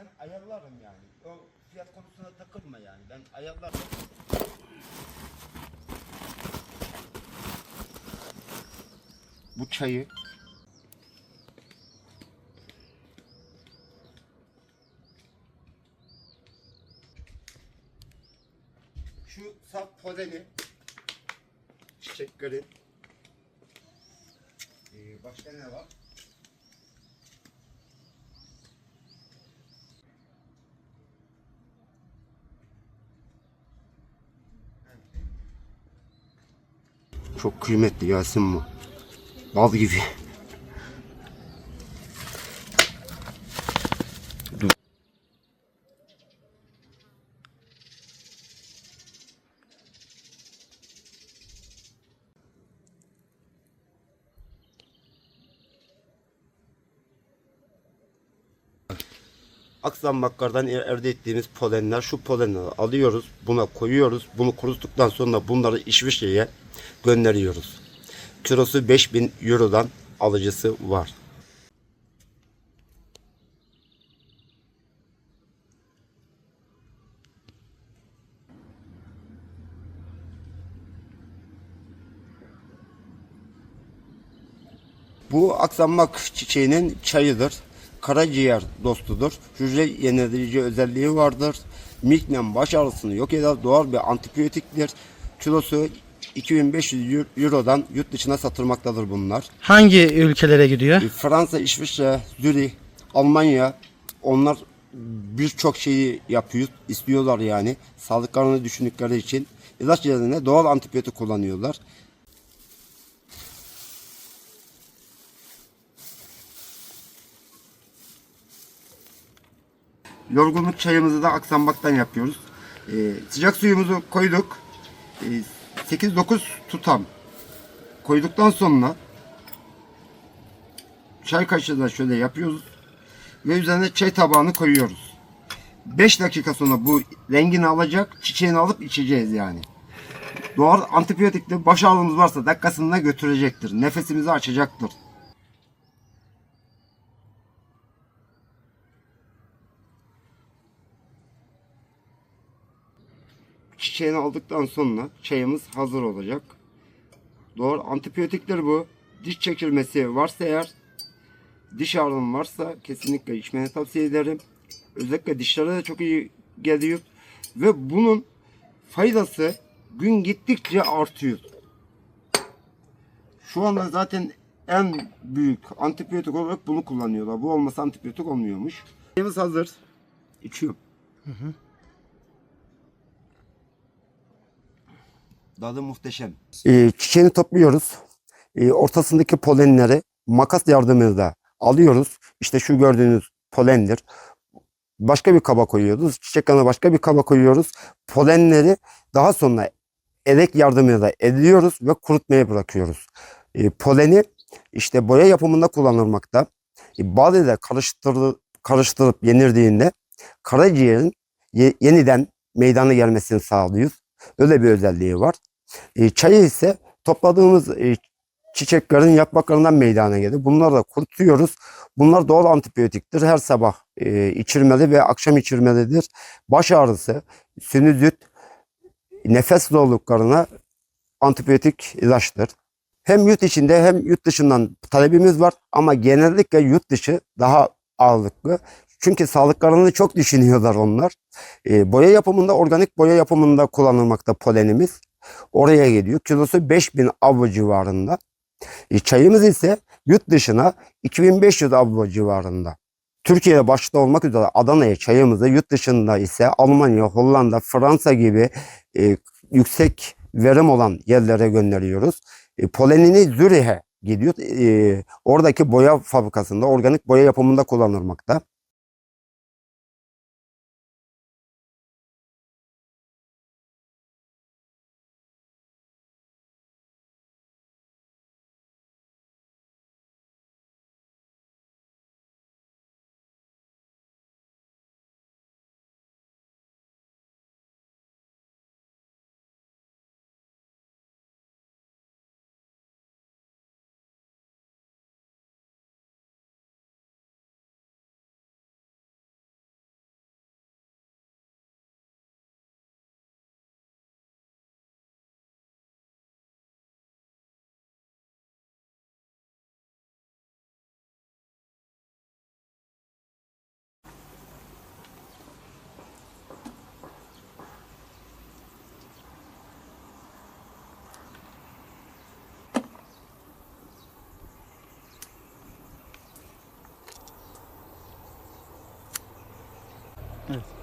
Ben ayarlarım yani. O fiyat konusuna takılma yani. Ben ayarlarım. Bu çayı şu saf poleni çiçekleri ee, başka ne var? Çok kıymetli Yasin bu. Bal gibi. Dur. Aksan bakkardan elde ettiğimiz polenler şu polenleri alıyoruz buna koyuyoruz bunu kuruttuktan sonra bunları İsviçre'ye gönderiyoruz. Kilosu 5000 Euro'dan alıcısı var. Bu aksanmak çiçeğinin çayıdır. Karaciğer dostudur. Hücre yeniletici özelliği vardır. Migren baş ağrısını yok eder. Doğal bir antibiyotiktir. Kilosu 2500 Euro'dan yurt dışına satılmaktadır bunlar. Hangi ülkelere gidiyor? E, Fransa, İsviçre, Zürih, Almanya onlar birçok şeyi yapıyor, istiyorlar yani. Sağlıklarını düşündükleri için ilaç yerine doğal antibiyotik kullanıyorlar. Yorgunluk çayımızı da aksammaktan yapıyoruz. Ee, sıcak suyumuzu koyduk. Ee, 8-9 tutam koyduktan sonra çay kaşığı da şöyle yapıyoruz ve üzerine çay tabağını koyuyoruz. 5 dakika sonra bu rengini alacak, çiçeğini alıp içeceğiz yani. Doğal antibiyotikli baş ağrımız varsa dakikasında götürecektir. Nefesimizi açacaktır. Çiçeğini aldıktan sonra çayımız hazır olacak. Doğal antibiyotikler bu. Diş çekilmesi varsa eğer diş ağrım varsa kesinlikle içmeni tavsiye ederim. Özellikle dişlere de çok iyi geliyor. Ve bunun faydası gün gittikçe artıyor. Şu anda zaten en büyük antibiyotik olarak bunu kullanıyorlar. Bu olmasa antibiyotik olmuyormuş. Çayımız hazır. İçiyorum. Tadı muhteşem. Ee, çiçeğini topluyoruz. Ee, ortasındaki polenleri makas yardımıyla alıyoruz. İşte şu gördüğünüz polendir. Başka bir kaba koyuyoruz. Çiçek kanı başka bir kaba koyuyoruz. Polenleri daha sonra elek yardımıyla ediyoruz ve kurutmaya bırakıyoruz. Ee, poleni işte boya yapımında kullanılmakta. E, bal ile karıştırılıp, karıştırıp yenirdiğinde karaciğerin ye- yeniden meydana gelmesini sağlıyor. Öyle bir özelliği var. E, çayı ise topladığımız e, çiçeklerin yapraklarından meydana gelir. Bunları da kurutuyoruz. Bunlar doğal antibiyotiktir. Her sabah e, içirmeli ve akşam içirmelidir. Baş ağrısı, sinüzit, nefes zorluklarına antibiyotik ilaçtır. Hem yurt içinde hem yurt dışından talebimiz var ama genellikle yurt dışı daha ağırlıklı. Çünkü sağlıklarını çok düşünüyorlar onlar. E, boya yapımında, organik boya yapımında kullanılmakta polenimiz. Oraya geliyor. Kilosu 5000 avro civarında. E, çayımız ise yurt dışına 2500 avro civarında. Türkiye'de başta olmak üzere Adana'ya çayımızı yurt dışında ise Almanya, Hollanda, Fransa gibi e, yüksek verim olan yerlere gönderiyoruz. E, polenini Zürih'e gidiyor. E, oradaki boya fabrikasında, organik boya yapımında kullanılmakta. Yes.